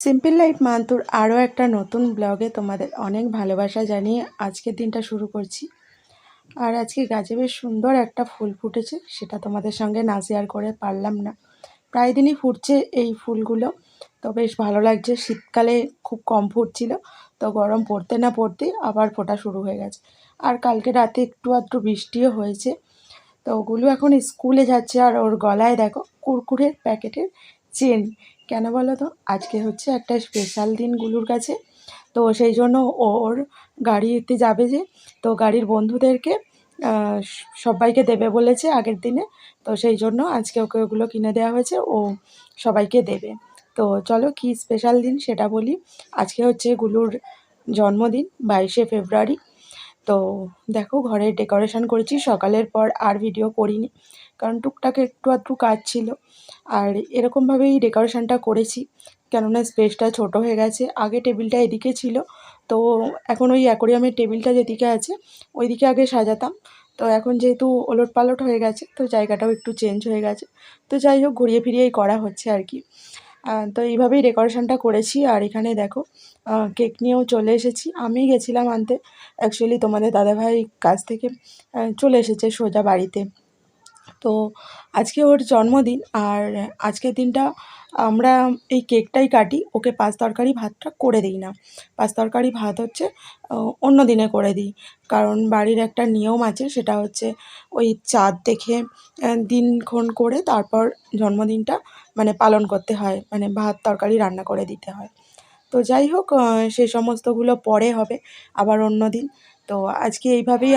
Simple life মান্তুর আরও একটা নতুন ব্লগে তোমাদের অনেক ভালোবাসা জানিয়ে আজকের দিনটা শুরু করছি। আর আজকে গাছে বেশ সুন্দর একটা ফুল ফুটেছে, সেটা তোমাদের সঙ্গে না শেয়ার করে পারলাম না। প্রায় দিনই ফুটছে এই ফুলগুলো, তো বেশ ভালো লাগছে। শীতকালে খুব কম ফুটছিল, তো গরম পড়তে না পড়তেই আবার ফোটা শুরু হয়ে গেছে। আর কালকে রাতে একটু আধটু বৃষ্টিও হয়েছে, তো ওগুলো এখন স্কুলে যাচ্ছে। আর ওর গলায় দেখো কুরকুরের প্যাকেটের চেন কেন বলো তো? আজকে হচ্ছে একটা স্পেশাল দিন গুলুর কাছে। তো সেই জন্য ওর গাড়িতে যাবে যে, তো গাড়ির বন্ধুদেরকে সবাইকে দেবে বলেছে আগের দিনে। তো সেই জন্য আজকে ওকে ওগুলো কিনে দেওয়া হয়েছে, ও সবাইকে দেবে। তো চলো কি স্পেশাল দিন সেটা বলি। আজকে হচ্ছে গুলুর জন্মদিন, বাইশে ফেব্রুয়ারি। তো দেখো ঘরের ডেকোরেশন করেছি, সকালের পর আর ভিডিও করিনি, কারণ টুকটাক একটু আধটু কাজ ছিল। আর এরকমভাবেই ডেকোরেশনটা করেছি, কেননা স্পেসটা ছোট হয়ে গেছে, আগে টেবিলটা এদিকে ছিল, তো এখন ওই অ্যাকোরিয়ামের টেবিলটা যেদিকে আছে, ওইদিকে আগে সাজাতাম। তো এখন যেহেতু ওলট পালট হয়ে গেছে, তো জায়গাটাও একটু চেঞ্জ হয়ে গেছে। তো যাই হোক, ঘুরিয়ে ফিরিয়েই করা হচ্ছে আর কি। তো এইভাবেই ডেকোরেশনটা করেছি, আর এখানে দেখো কেক নিয়েও চলে এসেছি। আমি গেছিলাম আনতে। অ্যাকচুয়ালি তোমাদের দাদাভাই কাছ থেকে চলে এসেছে সোজা বাড়িতে। তো আজকে ওর জন্মদিন আর আজকের দিনটা আমরা এই কেকটাই কাটি। ওকে পাঁচ তরকারি ভাতটা করে দিই না। পাঁচ তরকারি ভাত হচ্ছে অন্য দিনে করে দিই। কারণ বাড়ির একটা নিয়ম আছে, সেটা হচ্ছে ওই চাঁদ দেখে দিনক্ষণ করে তারপর জন্মদিনটা মানে পালন করতে হয়। মানে ভাত তরকারি রান্না করে দিতে হয়। তো যাই হোক সেই সমস্তগুলো পরে হবে আবার অন্য দিন তো আজকে এইভাবেই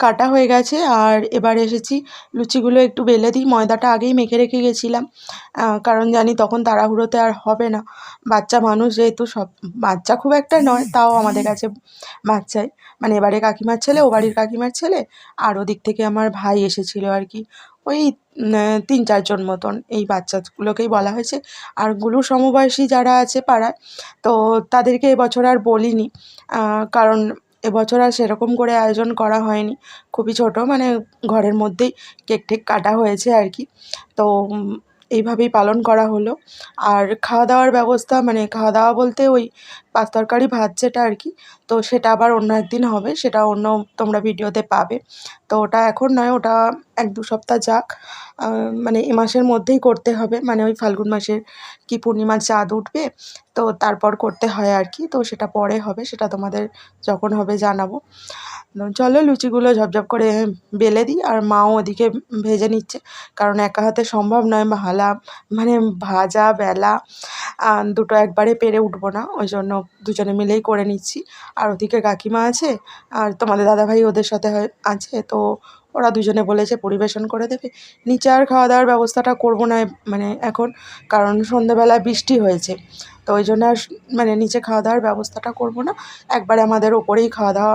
কাটা হয়ে গেছে। আর এবার এসেছি, লুচিগুলো একটু বেলে দিই। ময়দাটা আগেই মেখে রেখে গেছিলাম। কারণ জানি তখন তাড়াহুড়োতে আর হবে না। বাচ্চা মানুষ যেহেতু সব, বাচ্চা খুব একটা নয়, তাও আমাদের কাছে বাচ্চাই। মানে এবারে কাকিমার ছেলে, ও বাড়ির কাকিমার ছেলে, আর ওদিক থেকে আমার ভাই এসেছিল আর কি। ওই তিন চারজন মতন এই বাচ্চাগুলোকেই বলা হয়েছে। আর গুরু সমবয়সী যারা আছে পাড়ায়, তো তাদেরকে এবছর আর বলিনি। কারণ এবছর আর সেরকম করে আয়োজন করা হয়নি। খুবই ছোট মানে ঘরের মধ্যেই কেক টেক কাটা হয়েছে আর কি। তো এইভাবেই পালন করা হলো। আর খাওয়া দাওয়ার ব্যবস্থা মানে খাওয়া দাওয়া বলতে ওই পাঁচ তরকারি, ভাত যেটা আর কি, তো সেটা আবার অন্য একদিন হবে, সেটা অন্য তোমরা ভিডিওতে পাবে। তো ওটা এখন নয়, ওটা এক দু সপ্তাহ যাক। মানে এ মাসের মধ্যেই করতে হবে মানে ওই ফাল্গুন মাসের কি পূর্ণিমার চাঁদ উঠবে তো তারপর করতে হয় আর কি। তো সেটা পরে হবে, সেটা তোমাদের যখন হবে জানাব। চলো লুচিগুলো ঝপঝপ করে বেলে দিই আর মাও ওদিকে ভেজে নিচ্ছে। কারণ একা হাতে সম্ভব নয় ভালা মানে ভাজা, বেলা দুটো একবারে পেরে উঠবো না। ওই জন্য দুজনে মিলেই করে নিচ্ছি। আর ওদিকে কাকিমা আছে আর তোমাদের দাদাভাই ওদের সাথে আছে। তো ওরা দুজনে বলেছে পরিবেশন করে দেবে। নিচে আর খাওয়া দাওয়ার ব্যবস্থাটা করব না মানে এখন, কারণ সন্ধ্যাবেলা বৃষ্টি হয়েছে। তো ওই জন্য মানে নিচে খাওয়া দাওয়ার ব্যবস্থাটা করব না। একবারে আমাদের ওপরেই খাওয়া দাওয়া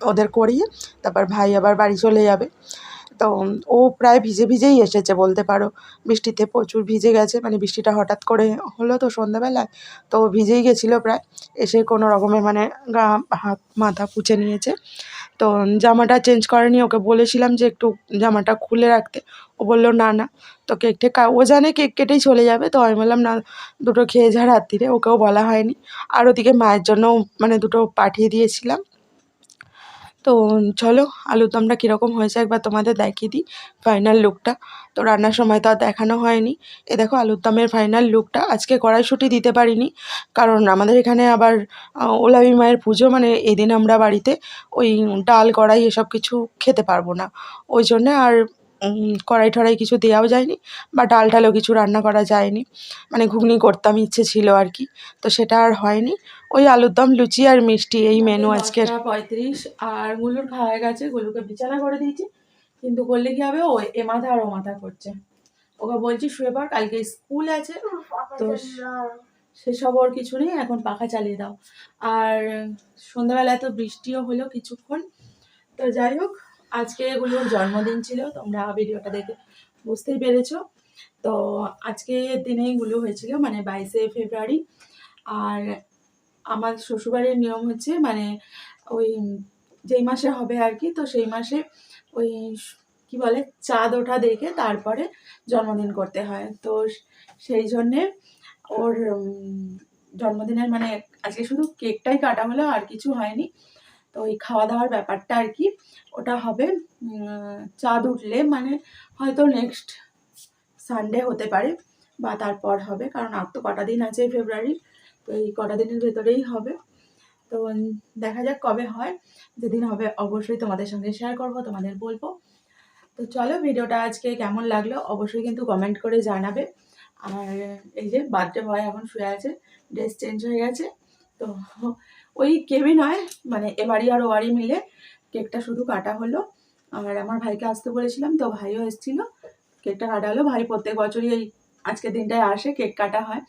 ওদের করিয়ে, তারপর ভাই আবার বাড়ি চলে যাবে। তো ও প্রায় ভিজে ভিজেই এসেছে বলতে পারো। বৃষ্টিতে প্রচুর ভিজে গেছে মানে বৃষ্টিটা হঠাৎ করে হলো তো সন্ধ্যাবেলায়। তো ও ভিজেই গেছিল প্রায়। এসে কোনো রকমের মানে গা, হাত, মাথা পুছে নিয়েছে। তো জামাটা চেঞ্জ করেনি, ওকে বলেছিলাম যে একটু জামাটা খুলে রাখতে। ও বলল, না না, তো কেক টেক কা- ও জানে কেক কেটেই চলে যাবে, তো আমি বললাম, না, দুটো খেয়ে যা রাত্রিরে, ওকেও বলা হয়নি। আর ওদিকে মায়ের জন্য মানে দুটো পাঠিয়ে দিয়েছিলাম। তো চলো আলুর দমটা কীরকম হয়েছে একবার তোমাদের দেখিয়ে দিই ফাইনাল লুকটা তো রান্নার সময় তো আর দেখানো হয়নি। এ দেখো আলুর দমের ফাইনাল লুকটা আজকে কড়াইশুঁটি দিতে পারিনি। কারণ আমাদের এখানে আবার ওলাবি মায়ের পুজো মানে এদিন আমরা বাড়িতে ওই ডাল, কড়াই এসব কিছু খেতে পারব না। ওই জন্যে আর কড়াই টড়াই কিছু দেওয়াও যায়নি বা ডাল টালও কিছু রান্না করা যায়নি। মানে ঘুগনি করতাম ইচ্ছে ছিল আর কি। তো সেটা আর হয়নি। ওই আলুর দম লুচি আর মিষ্টি এই মেনু আজকের। পঁয়ত্রিশ আর গুলুর খাওয়া হয়ে গেছে গুলুকে বিছানা করে দিয়েছি। কিন্তু করলে কি হবে? ও এ মাথা আর ও মাথা করছে। ওকে বলছি শুয়ে পড় কালকে স্কুল আছে তো সেসব ওর কিছু নেই এখন পাখা চালিয়ে দাও। আর সন্ধ্যাবেলায় তো বৃষ্টিও হলো কিছুক্ষণ। তো যাই হোক আজকে এগুলোর জন্মদিন ছিল তোমরা ভিডিওটা দেখে বুঝতেই পেরেছ। তো আজকে দিনেই গুলো হয়েছিল মানে বাইশে ফেব্রুয়ারি। আর আমার শ্বশুরবাড়ির নিয়ম হচ্ছে মানে ওই যেই মাসে হবে আর কি তো সেই মাসে ওই কি বলে, চাঁদ ওঠা দেখে তারপরে জন্মদিন করতে হয়। তো সেই জন্যে ওর জন্মদিনের মানে আজকে শুধু কেকটাই কাটা হলো, আর কিছু হয়নি। তো ওই খাওয়া দাওয়ার ব্যাপারটা আর কি ওটা হবে চাঁদ উঠলে মানে হয়তো নেক্সট সানডে হতে পারে, বা তারপর হবে, কারণ আর তো কটা দিন আছে ফেব্রুয়ারির তো এই কটা দিনের ভেতরেই হবে। তো দেখা যাক কবে হয়। যেদিন হবে অবশ্যই তোমাদের সঙ্গে শেয়ার করব, তোমাদের বলব। তো চলো ভিডিওটা আজকে কেমন লাগল অবশ্যই কিন্তু কমেন্ট করে জানাবে। আর এই যে বার্থডে বয় এখন শুয়ে আছে ড্রেস চেঞ্জ হয়ে গেছে। তো ওই কেবি নয় মানে এবারই আর ওবারই মিলে কেকটা শুধু কাটা হলো। আর আমার ভাইকে আসতে বলেছিলাম, তো ভাইও এসেছিল। কেকটা কাটা হলো, ভাই প্রত্যেক বছরই এই আজকের দিনটায় আসে, কেক কাটা হয়,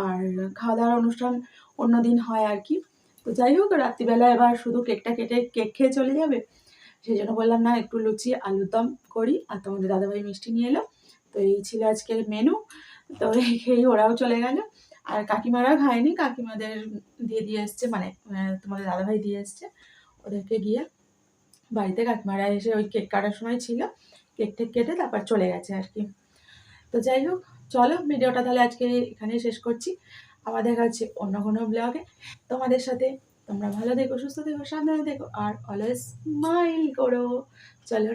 আর খাওয়া দাওয়ার অনুষ্ঠান অন্য দিন হয় আর কি। তো যাই হোক, রাত্রিবেলা এবার শুধু কেকটা কেটে কেক খেয়ে চলে যাবে। সেই জন্য বললাম, না, একটু লুচি, আলুর দম করি। আর তোমাদের দাদাভাই মিষ্টি নিয়ে এলো। তো এই ছিল আজকের মেনু তো এই খেয়েই ওরাও চলে গেল। আর কাকিমারা খায়নি। কাকিমাদের দিয়ে দিয়ে এসছে মানে তোমাদের দাদাভাই দিয়ে এসছে ওদেরকে গিয়ে। বাড়িতে কাকিমারা এসে ওই কেক কাটার সময় ছিল। কেক টেক কেটে তারপর চলে গেছে আর কি। তো যাই হোক চলো ভিডিওটা তাহলে আজকে এখানেই শেষ করছি। আবার দেখা হচ্ছে অন্য কোনো ব্লগে তোমাদের সাথে তোমরা ভালো দেখো সুস্থ থেকো, সাবধানে দেখো আর অলওয়েজ স্মাইল করো। চলো।